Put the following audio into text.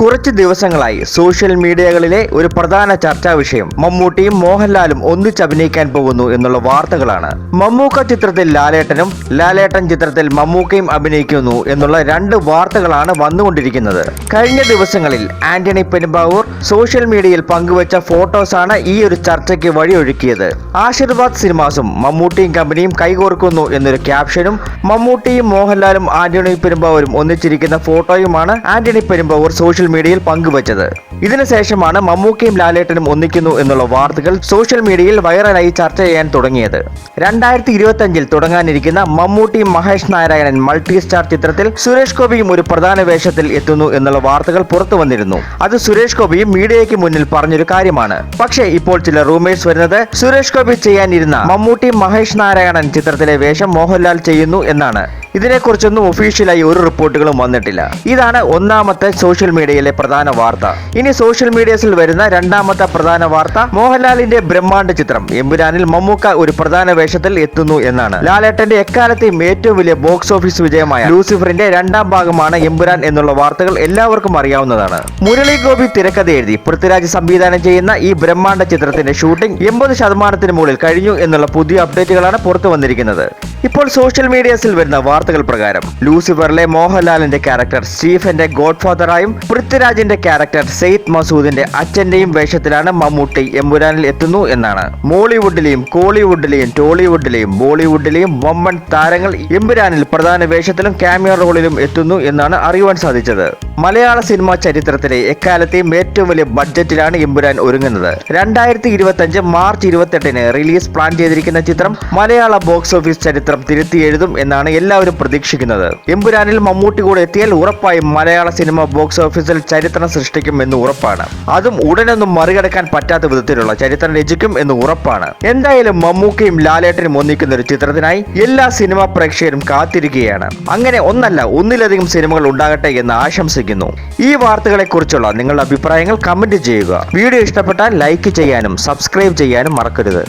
കുറച്ച് ദിവസങ്ങളായി സോഷ്യൽ മീഡിയകളിലെ ഒരു പ്രധാന ചർച്ചാ വിഷയം മമ്മൂട്ടിയും മോഹൻലാലും ഒന്നിച്ചഭിനയിക്കാൻ പോകുന്നു എന്നുള്ള വാർത്തകളാണ്. മമ്മൂക്ക ചിത്രത്തിൽ ലാലേട്ടനും ലാലേട്ടൻ ചിത്രത്തിൽ മമ്മൂക്കയും അഭിനയിക്കുന്നു എന്നുള്ള രണ്ട് വാർത്തകളാണ് വന്നുകൊണ്ടിരിക്കുന്നത്. കഴിഞ്ഞ ദിവസങ്ങളിൽ ആന്റണി പെരുമ്പാവൂർ സോഷ്യൽ മീഡിയയിൽ പങ്കുവച്ച ഫോട്ടോസാണ് ഈ ഒരു ചർച്ചയ്ക്ക് വഴിയൊഴുക്കിയത് ആശീർവാദ് സിനിമാസും മമ്മൂട്ടിയും കമ്പനിയും കൈകോർക്കുന്നു എന്നൊരു ക്യാപ്ഷനും മമ്മൂട്ടിയും മോഹൻലാലും ആന്റണി പെരുമ്പാവൂരും ഒന്നിച്ചിരിക്കുന്ന ഫോട്ടോയുമാണ് ആന്റണി പെരുമ്പാവൂർ സോഷ്യൽ മീഡിയയിൽ പങ്കുവച്ചത് ഇതിനുശേഷമാണ് മമ്മൂക്കയും ലാലേട്ടനും ഒന്നിക്കുന്നു എന്നുള്ള വാർത്തകൾ സോഷ്യൽ മീഡിയയിൽ വൈറലായി ചർച്ച ചെയ്യാൻ തുടങ്ങിയത്. രണ്ടായിരത്തി ഇരുപത്തി അഞ്ചിൽ തുടങ്ങാനിരിക്കുന്ന മമ്മൂട്ടി മഹേഷ് നാരായണൻ മൾട്ടി സ്റ്റാർ ചിത്രത്തിൽ സുരേഷ് ഗോപിയും ഒരു പ്രധാന വേഷത്തിൽ എത്തുന്നു എന്നുള്ള വാർത്തകൾ പുറത്തു വന്നിരുന്നു. അത് സുരേഷ് ഗോപിയും മീഡിയയ്ക്ക് മുന്നിൽ പറഞ്ഞൊരു കാര്യമാണ്. പക്ഷേ ഇപ്പോൾ ചില റൂമേഴ്സ് വരുന്നത് സുരേഷ് ഗോപി ചെയ്യാനിരുന്ന മമ്മൂട്ടി മഹേഷ് നാരായണൻ ചിത്രത്തിലെ വേഷം മോഹൻലാൽ ചെയ്യുന്നു എന്നാണ്. ഇതിനെക്കുറിച്ചൊന്നും ഒഫീഷ്യലായി ഒരു റിപ്പോർട്ടുകളും വന്നിട്ടില്ല. ഇതാണ് ഒന്നാമത്തെ സോഷ്യൽ മീഡിയയിലെ പ്രധാന വാർത്ത. ഇനി സോഷ്യൽ മീഡിയസിൽ വരുന്ന രണ്ടാമത്തെ പ്രധാന വാർത്ത മോഹൻലാലിന്റെ ബ്രഹ്മാണ്ഡ ചിത്രം. എമ്പുരാനിൽ മമ്മൂക്ക ഒരു പ്രധാന വേഷത്തിൽ എത്തുന്നു എന്നാണ്. ലാലേട്ടന്റെ എക്കാലത്തെയും ഏറ്റവും വലിയ ബോക്സ് ഓഫീസ് വിജയമായ ലൂസിഫറിന്റെ രണ്ടാം ഭാഗമാണ് എമ്പുരാൻ എന്നുള്ള വാർത്തകൾ എല്ലാവർക്കും അറിയാവുന്നതാണ്. മുരളി ഗോപി തിരക്കഥ എഴുതി പൃഥ്വിരാജ് സംവിധാനം ചെയ്യുന്ന ഈ ബ്രഹ്മാണ്ഡ ചിത്രത്തിന്റെ ഷൂട്ടിംഗ് എൺപത് ശതമാനത്തിന് മുകളിൽ കഴിഞ്ഞു എന്നുള്ള പുതിയ അപ്ഡേറ്റുകളാണ് പുറത്തു വന്നിരിക്കുന്നത് ഇപ്പോൾ സോഷ്യൽ മീഡിയസിൽ വരുന്ന വാർത്തകൾ പ്രകാരം ലൂസിഫറിലെ മോഹൻലാലിന്റെ ക്യാരക്ടർ സ്റ്റീഫന്റെ ഗോഡ്ഫാദറായും പൃഥ്വിരാജിന്റെ ക്യാരക്ടർ സെയ്ദ് മസൂദിന്റെ അച്ഛന്റെയും വേഷത്തിലാണ് മമ്മൂട്ടി എമ്പുരാനിൽ എത്തുന്നു എന്നാണ്. മോളിവുഡിലെയും കോളിവുഡിലെയും ടോളിവുഡിലെയും ബോളിവുഡിലെയും വമ്പൻ താരങ്ങൾ എമ്പുരാനിൽ പ്രധാന വേഷത്തിലും ക്യാമിയോ റോളിലും എത്തുന്നു എന്നാണ് അറിയുവാൻ സാധിച്ചത്. മലയാള സിനിമാ ചരിത്രത്തിലെ എക്കാലത്തെയും ഏറ്റവും വലിയ ബഡ്ജറ്റിലാണ് എമ്പുരാൻ ഒരുങ്ങുന്നത്. രണ്ടായിരത്തി ഇരുപത്തി അഞ്ച് മാർച്ച് ഇരുപത്തെട്ടിന് റിലീസ് പ്ലാൻ ചെയ്തിരിക്കുന്ന ചിത്രം മലയാള ബോക്സ് ഓഫീസ് ചരിത്രം തിരുത്തി എഴുതും എന്നാണ് എല്ലാവരും പ്രതീക്ഷിക്കുന്നത്. എമ്പുരാനിൽ മമ്മൂട്ടി കൂടെ എത്തിയാൽ ഉറപ്പായും മലയാള സിനിമ ബോക്സ് ഓഫീസിൽ ചരിത്രം സൃഷ്ടിക്കും എന്ന് ഉറപ്പാണ്. അതും ഉടനൊന്നും മറികടക്കാൻ പറ്റാത്ത വിധത്തിലുള്ള ചരിത്രം രചിക്കും എന്ന് ഉറപ്പാണ്. എന്തായാലും മമ്മൂക്കയും ലാലേട്ടനും ഒന്നിക്കുന്ന ഒരു ചിത്രത്തിനായി എല്ലാ സിനിമാ പ്രേക്ഷകരും കാത്തിരിക്കുകയാണ്. അങ്ങനെ ഒന്നല്ല ഒന്നിലധികം സിനിമകൾ ഉണ്ടാകട്ടെ എന്ന് ആശംസിക്കുന്നു ഈ വാർത്തകളെ കുറിച്ചുള്ള നിങ്ങളുടെ അഭിപ്രായങ്ങൾ കമന്റ് ചെയ്യുക. വീഡിയോ ഇഷ്ടപ്പെട്ടാൽ ലൈക്ക് ചെയ്യാനും സബ്സ്ക്രൈബ് ചെയ്യാനും മറക്കരുത്.